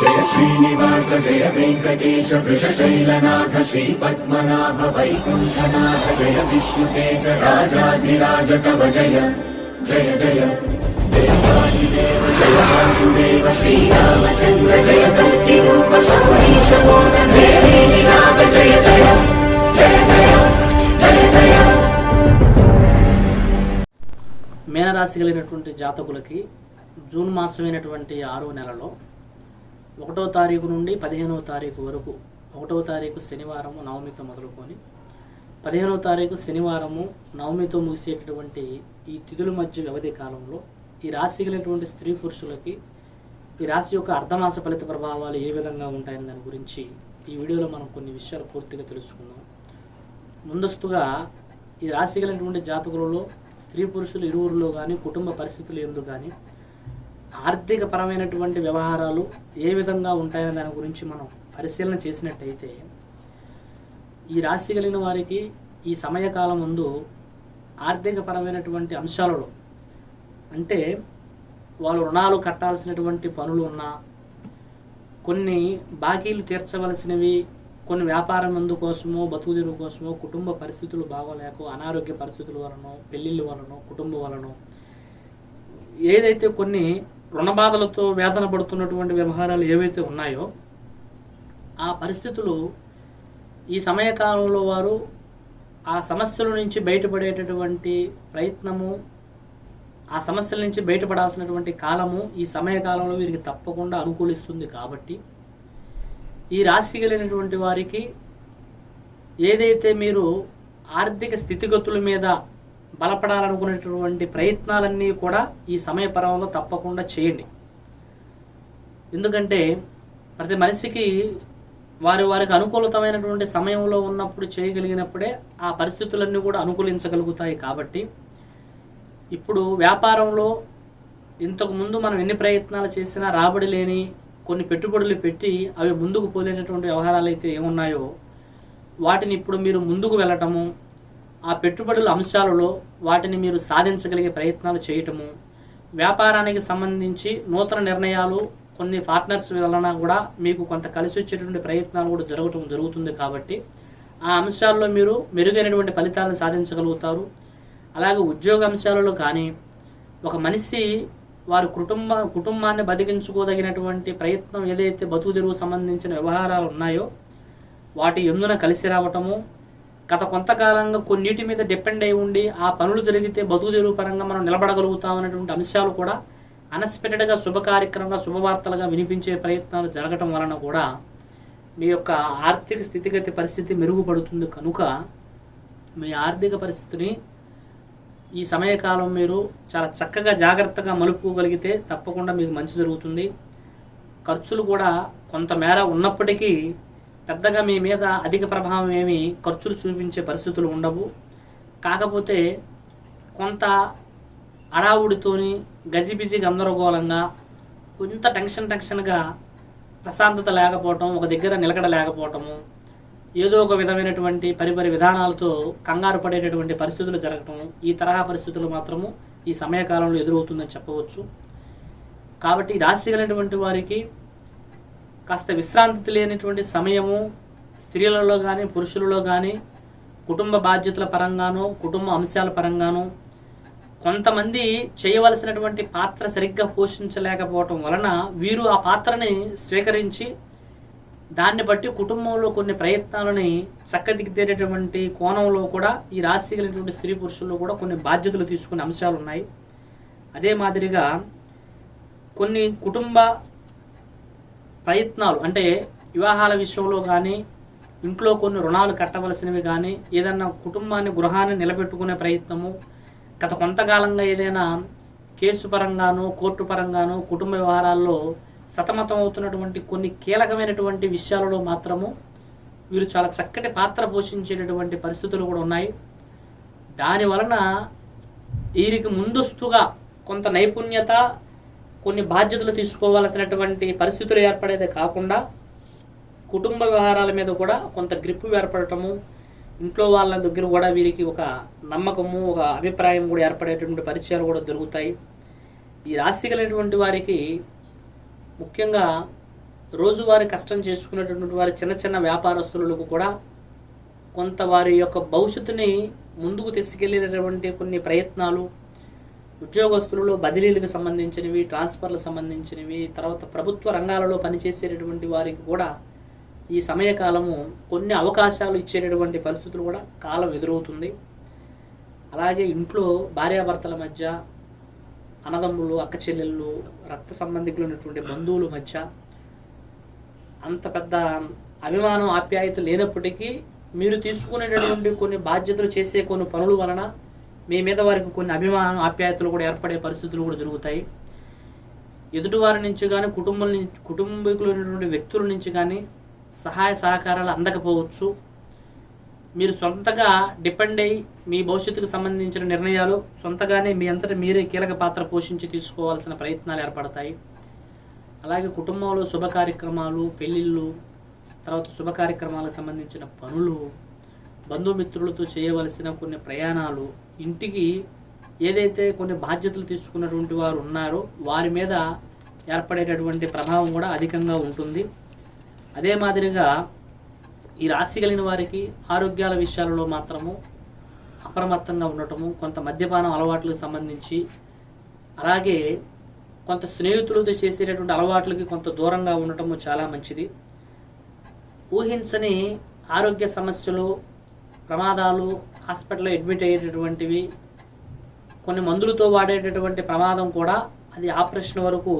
జయ శ్రీనివాస జయ వెంకటేశ వృషశైలనాథ శ్రీ పద్మనాభ వైకుంఠనాథ జయ విష్ణుతేజ రాజాధిరాజ కవ జయ జయ జయ. దేవాదిదేవ జయ వాసుదేవ శ్రీరామచంద్ర జయ కల్కి రూప సౌరీశ నాథ జయ జయ జయ జయ జయ జయ. మీనరాశి కలిగినటువంటి జాతకులకి జూన్ మాసమైనటువంటి ఆరో నెలలో ఒకటో తారీఖు నుండి పదిహేనవ తారీఖు వరకు ఒకటవ తారీఖు శనివారము నవమితో మొదలుకొని పదిహేనవ తారీఖు శనివారము నవమితో ముగిసేటటువంటి ఈ తిథుల మధ్య వ్యవధి కాలంలో ఈ రాశి కలిగినటువంటి స్త్రీ పురుషులకి ఈ రాశి యొక్క అర్ధమాస ఫలిత ప్రభావాలు ఏ విధంగా ఉంటాయని దాని గురించి ఈ వీడియోలో మనం కొన్ని విషయాలు పూర్తిగా తెలుసుకుందాం. ముందస్తుగా ఈ రాశి కలిగినటువంటి జాతకులలో స్త్రీ పురుషులు ఇరువురిలో కానీ కుటుంబ పరిస్థితులు ఎందుకు కానీ ఆర్థిక పరమైనటువంటి వ్యవహారాలు ఏ విధంగా ఉంటాయనే దాని గురించి మనం పరిశీలన చేసినట్టయితే ఈ రాశి కలిగిన వారికి ఈ సమయకాలం ముందు ఆర్థిక పరమైనటువంటి అంశాలలో అంటే వాళ్ళు రుణాలు కట్టాల్సినటువంటి పనులు ఉన్నా కొన్ని బాకీలు తీర్చవలసినవి కొన్ని వ్యాపారం మందు కోసమో బతుకుదెరువు కోసమో కుటుంబ పరిస్థితులు బాగోలేక అనారోగ్య పరిస్థితుల వలనో పెళ్ళిళ్ళ వలనో కుటుంబం వలనో ఏదైతే కొన్ని రుణ బాధలతో వేదన పడుతున్నటువంటి వ్యవహారాలు ఏవైతే ఉన్నాయో ఆ పరిస్థితులు ఈ సమయకాలంలో వారు ఆ సమస్యల నుంచి బయటపడేటటువంటి ప్రయత్నము ఆ సమస్యల నుంచి బయటపడాల్సినటువంటి కాలము ఈ సమయకాలంలో వీరికి తప్పకుండా అనుకూలిస్తుంది కాబట్టి ఈ రాశి కలిగినటువంటి వారికి ఏదైతే మీరు ఆర్థిక స్థితిగతుల మీద బలపడాలనుకునేటువంటి ప్రయత్నాలన్నీ కూడా ఈ సమయ పరంలో తప్పకుండా చేయండి. ఎందుకంటే ప్రతి మనిషికి వారి వారికి అనుకూలతమైనటువంటి సమయంలో ఉన్నప్పుడు చేయగలిగినప్పుడే ఆ పరిస్థితులన్నీ కూడా అనుకూలించగలుగుతాయి కాబట్టి ఇప్పుడు వ్యాపారంలో ఇంతకుముందు మనం ఎన్ని ప్రయత్నాలు చేసినా రాబడి లేని కొన్ని పెట్టుబడులు పెట్టి అవి ముందుకు పోలేనటువంటి వ్యవహారాలు అయితే ఏమున్నాయో వాటిని ఇప్పుడు మీరు ముందుకు వెళ్ళటము ఆ పెట్టుబడుల అంశాలలో వాటిని మీరు సాధించగలిగే ప్రయత్నాలు చేయటము వ్యాపారానికి సంబంధించి నూతన నిర్ణయాలు కొన్ని పార్ట్నర్స్ వలన కూడా మీకు కొంత కలిసి వచ్చేటువంటి ప్రయత్నాలు కూడా జరగటం జరుగుతుంది కాబట్టి ఆ అంశాల్లో మీరు మెరుగైనటువంటి ఫలితాలను సాధించగలుగుతారు. అలాగే ఉద్యోగ అంశాలలో కానీ ఒక మనిషి వారి కుటుంబ కుటుంబాన్ని బతికించుకోదగినటువంటి ప్రయత్నం ఏదైతే బతుకు తెరువు సంబంధించిన వ్యవహారాలు ఉన్నాయో వాటి ఎందున కలిసి రావటము గత కొంతకాలంగా కొన్నిటి మీద డిపెండ్ అయి ఉండి ఆ పనులు జరిగితే బతుకు తెరువు పరంగా మనం నిలబడగలుగుతాం అనేటువంటి అంశాలు కూడా అన్ఎక్స్పెక్టెడ్గా శుభకార్యక్రమంగా శుభవార్తలుగా వినిపించే ప్రయత్నాలు జరగటం వలన కూడా మీ యొక్క ఆర్థిక స్థితిగతి పరిస్థితి మెరుగుపడుతుంది. కనుక మీ ఆర్థిక పరిస్థితిని ఈ సమయకాలం మీరు చాలా చక్కగా జాగ్రత్తగా మలుపుకోగలిగితే తప్పకుండా మీకు మంచి జరుగుతుంది. ఖర్చులు కూడా కొంతమేర ఉన్నప్పటికీ పెద్దగా మీ మీద అధిక ప్రభావం ఏమి ఖర్చులు చూపించే పరిస్థితులు ఉండవు. కాకపోతే కొంత అడావుడితోని గజిబిజి గందరగోళంగా కొంత టెన్షన్ టెన్షన్గా ప్రశాంతత లేకపోవటం ఒక దగ్గర నిలకడ లేకపోవటము ఏదో ఒక విధమైనటువంటి పరిపరి విధానాలతో కంగారు పడేటటువంటి పరిస్థితులు జరగటం ఈ తరహా పరిస్థితులు మాత్రము ఈ సమయకాలంలో ఎదురవుతుందని చెప్పవచ్చు. కాబట్టి రాశి కలిగినటువంటి వారికి కాస్త విశ్రాంతి లేనటువంటి సమయము స్త్రీలలో కానీ పురుషులలో కానీ కుటుంబ బాధ్యతల పరంగాను కుటుంబ అంశాల పరంగాను కొంతమంది చేయవలసినటువంటి పాత్ర సరిగ్గా పోషించలేకపోవటం వలన వీరు ఆ పాత్రని స్వీకరించి దాన్ని బట్టి కుటుంబంలో కొన్ని ప్రయత్నాలని చక్కదిద్దేటటువంటి కోణంలో కూడా ఈ రాశి కలిగినటువంటి స్త్రీ పురుషుల్లో కూడా కొన్ని బాధ్యతలు తీసుకునే అంశాలు ఉన్నాయి అదే మాదిరిగా కొన్ని కుటుంబ ప్రయత్నాలు అంటే వివాహాల విషయంలో కానీ ఇంట్లో కొన్ని రుణాలు కట్టవలసినవి కానీ ఏదన్నా కుటుంబాన్ని గృహాన్ని నిలబెట్టుకునే ప్రయత్నము గత కొంతకాలంగా ఏదైనా కేసు పరంగానో కోర్టు పరంగానో కుటుంబ వ్యవహారాల్లో సతమతం అవుతున్నటువంటి కొన్ని కీలకమైనటువంటి విషయాలలో మాత్రము వీరు చాలా చక్కటి పాత్ర పోషించేటటువంటి పరిస్థితులు కూడా ఉన్నాయి. దాని వలన వీరికి ముందస్తుగా కొంత నైపుణ్యత కొన్ని బాధ్యతలు తీసుకోవాల్సినటువంటి పరిస్థితులు ఏర్పడేదే కాకుండా కుటుంబ వ్యవహారాల మీద కూడా కొంత గ్రిప్ ఏర్పడటము ఇంట్లో వాళ్ళ దగ్గర కూడా వీరికి ఒక నమ్మకము ఒక అభిప్రాయం కూడా ఏర్పడేటటువంటి పరిచయాలు కూడా దొరుకుతాయి. ఈ రాశి కలిగినటువంటి వారికి ముఖ్యంగా రోజువారి కష్టం చేసుకునేటటువంటి వారి చిన్న చిన్న వ్యాపారస్తులకు కూడా కొంత వారి యొక్క భవిష్యత్తుని ముందుకు తీసుకెళ్ళేటటువంటి కొన్ని ప్రయత్నాలు ఉద్యోగస్తులలో బదిలీలకు సంబంధించినవి ట్రాన్స్ఫర్లకు సంబంధించినవి తర్వాత ప్రభుత్వ రంగాలలో పనిచేసేటటువంటి వారికి కూడా ఈ సమయకాలము కొన్ని అవకాశాలు ఇచ్చేటటువంటి పరిస్థితులు కూడా కాలం ఎదురవుతుంది. అలాగే ఇంట్లో భార్యాభర్తల మధ్య అన్నదమ్ములు అక్క చెల్లెళ్ళు రక్త సంబంధికులు ఉన్నటువంటి బంధువుల మధ్య అంత పెద్ద అభిమానం ఆప్యాయత లేనప్పటికీ మీరు తీసుకునేటటువంటి కొన్ని బాధ్యతలు చేసే కొన్ని పనుల వలన మీ మీద వారికి కొన్ని అభిమానం ఆప్యాయతలు కూడా ఏర్పడే పరిస్థితులు కూడా జరుగుతాయి. ఎదుటివారి నుంచి కానీ కుటుంబం నుంచి కుటుంబీకులైనటువంటి వ్యక్తుల నుంచి కానీ సహాయ సహకారాలు అందకపోవచ్చు. మీరు సొంతగా డిపెండ్ అయ్యి మీ భవిష్యత్తుకు సంబంధించిన నిర్ణయాలు సొంతగానే మీ అంతటా మీరే కీలక పాత్ర పోషించి తీసుకోవాల్సిన ప్రయత్నాలు ఏర్పడతాయి. అలాగే కుటుంబంలో శుభ కార్యక్రమాలు పెళ్ళిళ్ళు తర్వాత శుభ కార్యక్రమాలకు సంబంధించిన పనులు బంధుమిత్రులతో చేయవలసిన కొన్ని ప్రయాణాలు ఇంటికి ఏదైతే కొన్ని బాధ్యతలు తీసుకున్నటువంటి వారు ఉన్నారో వారి మీద ఏర్పడేటటువంటి ప్రభావం కూడా అధికంగా ఉంటుంది. అదే మాదిరిగా ఈ రాశి కలిగిన వారికి ఆరోగ్యాల విషయాలలో మాత్రము అప్రమత్తంగా ఉండటము కొంత మద్యపానం అలవాట్లకు సంబంధించి అలాగే కొంత స్నేహితులతో చేసేటటువంటి అలవాట్లకి కొంత దూరంగా ఉండటము చాలా మంచిది. ఊహించని ఆరోగ్య సమస్యలు ప్రమాదాలు హాస్పిటల్లో అడ్మిట్ అయ్యేటటువంటివి కొన్ని మందులతో వాడేటటువంటి ప్రమాదం కూడా అది ఆపరేషన్ వరకు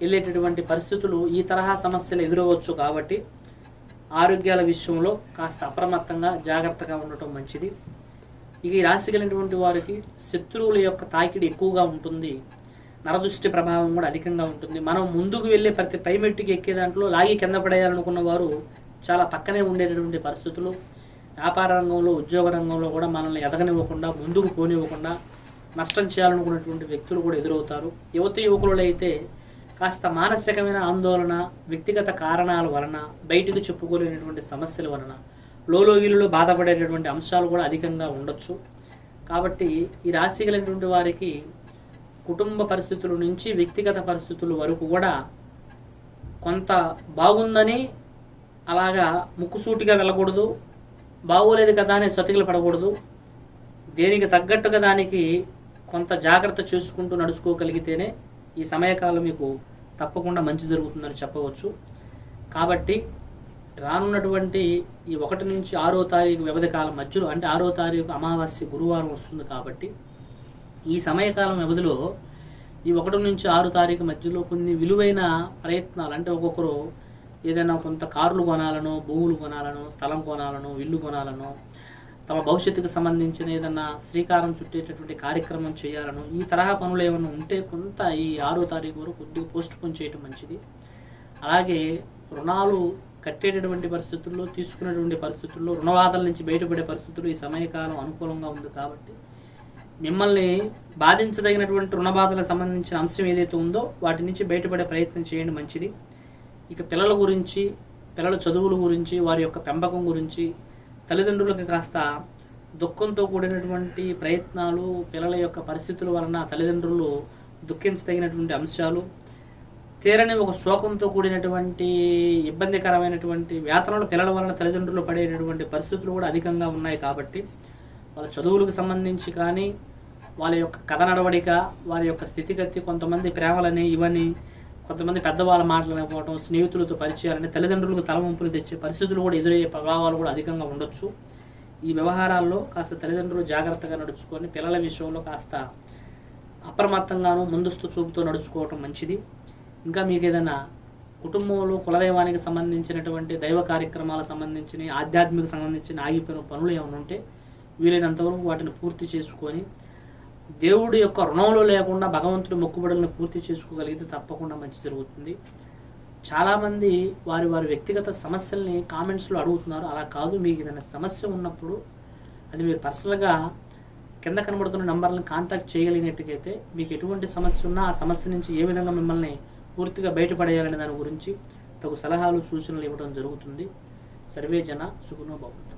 వెళ్ళేటటువంటి పరిస్థితులు ఈ తరహా సమస్యలు ఎదురవచ్చు కాబట్టి ఆరోగ్యాల విషయంలో కాస్త అప్రమత్తంగా జాగ్రత్తగా ఉండటం మంచిది. ఇక ఈ రాశి కలిగినటువంటి వారికి శత్రువుల యొక్క తాకిడి ఎక్కువగా ఉంటుంది. నరదృష్టి ప్రభావం కూడా అధికంగా ఉంటుంది. మనం ముందుకు వెళ్ళే ప్రతి పైమెట్టుకి ఎక్కే దాంట్లో లాగి కింద పడేయాలనుకున్న వారు చాలా పక్కనే ఉండేటటువంటి పరిస్థితులు. వ్యాపార రంగంలో ఉద్యోగ రంగంలో కూడా మనల్ని ఎదగనివ్వకుండా ముందుకు పోనివ్వకుండా నష్టం చేయాలనుకున్నటువంటి వ్యక్తులు కూడా ఎదురవుతారు. యువత యువకులు అయితే కాస్త మానసికమైన ఆందోళన వ్యక్తిగత కారణాల వలన బయటకు చెప్పుకోలేనటువంటి సమస్యల వలన లోలోగిలిలో బాధపడేటటువంటి అంశాలు కూడా అధికంగా ఉండొచ్చు. కాబట్టి ఈ రాశి కలిగినటువంటి వారికి కుటుంబ పరిస్థితుల నుంచి వ్యక్తిగత పరిస్థితుల వరకు కూడా కొంత బాగుందని అలాగా ముక్కుసూటిగా వెళ్ళకూడదు. బాగోలేదు కదా అని సతికిలు పడకూడదు. దేనికి తగ్గట్టుగా దానికి కొంత జాగ్రత్త చూసుకుంటూ నడుచుకోగలిగితేనే ఈ సమయకాలం మీకు తప్పకుండా మంచి జరుగుతుందని చెప్పవచ్చు. కాబట్టి రానున్నటువంటి ఈ ఒకటి నుంచి ఆరో తారీఖు వ్యవధి కాలం మధ్యలో అంటే ఆరో తారీఖు అమావాస్య గురువారం వస్తుంది కాబట్టి ఈ సమయకాలం వ్యవధిలో ఈ ఒకటి నుంచి ఆరు తారీఖు మధ్యలో కొన్ని విలువైన ప్రయత్నాలు అంటే ఒక్కొక్కరు ఏదైనా కొంత కార్లు కొనాలనో భూములు కొనాలనో స్థలం కొనాలనో ఇల్లు కొనాలనో తమ భవిష్యత్తుకు సంబంధించిన ఏదన్నా శ్రీకారం చుట్టేటటువంటి కార్యక్రమం చేయాలను ఈ తరహా పనులు ఏమైనా ఉంటే కొంత ఈ ఆరో తారీఖు వరకు కొద్దిగా పోస్ట్ పోన్ చేయటం మంచిది. అలాగే రుణాలు కట్టేటటువంటి పరిస్థితుల్లో తీసుకునేటువంటి పరిస్థితుల్లో రుణవాదల నుంచి బయటపడే పరిస్థితులు ఈ సమయకాలం అనుకూలంగా ఉంది కాబట్టి మిమ్మల్ని బాధించదగినటువంటి రుణబాధలకు సంబంధించిన అంశం ఏదైతే ఉందో వాటి నుంచి బయటపడే ప్రయత్నం చేయండి మంచిది. ఇక పిల్లల గురించి పిల్లల చదువుల గురించి వారి యొక్క పెంపకం గురించి తల్లిదండ్రులకు కాస్త దుఃఖంతో కూడినటువంటి ప్రయత్నాలు పిల్లల యొక్క పరిస్థితుల వలన తల్లిదండ్రులు దుఃఖించదగినటువంటి అంశాలు తీరని ఒక శోకంతో కూడినటువంటి ఇబ్బందికరమైనటువంటి వేతనాలు పిల్లల వలన తల్లిదండ్రులు పడేటటువంటి పరిస్థితులు కూడా అధికంగా ఉన్నాయి కాబట్టి వాళ్ళ చదువులకు సంబంధించి కానీ వాళ్ళ యొక్క కథ నడవడిక వారి యొక్క స్థితిగతి కొంతమంది ప్రేమలని ఇవని కొంతమంది పెద్దవాళ్ళు మాట్లాడకపోవడం స్నేహితులతో పరిచయాలని తల్లిదండ్రులకు తలవంపులు తెచ్చే పరిస్థితులు కూడా ఎదురయ్యే ప్రభావాలు కూడా అధికంగా ఉండొచ్చు. ఈ వ్యవహారాల్లో కాస్త తల్లిదండ్రులు జాగ్రత్తగా నడుచుకొని పిల్లల విషయంలో కాస్త అప్రమత్తంగాను ముందస్తు చూపుతో నడుచుకోవటం మంచిది. ఇంకా మీకు ఏదైనా కుటుంబంలో కులదైవానికి సంబంధించినటువంటి దైవ కార్యక్రమాలకు సంబంధించిన ఆధ్యాత్మిక సంబంధించిన ఆగిపోయిన పనులు ఏమైనా ఉంటే వీలైనంతవరకు వాటిని పూర్తి చేసుకొని దేవుడి యొక్క రుణంలో లేకుండా భగవంతుడి మొక్కుబడులను పూర్తి చేసుకోగలిగితే తప్పకుండా మంచి జరుగుతుంది. చాలామంది వారి వారి వ్యక్తిగత సమస్యల్ని కామెంట్స్లో అడుగుతున్నారు. అలా కాదు మీకు ఏదైనా సమస్య ఉన్నప్పుడు అది మీరు పర్సనల్గా కింద కనబడుతున్న నంబర్లను కాంటాక్ట్ చేయగలిగినట్టుగైతే మీకు ఎటువంటి సమస్య ఉన్నా ఆ సమస్య నుంచి ఏ విధంగా మిమ్మల్ని పూర్తిగా బయటపడేయాలనే దాని గురించి తగు సలహాలు సూచనలు ఇవ్వడం జరుగుతుంది. సర్వే జన సుగుణో భవంతు.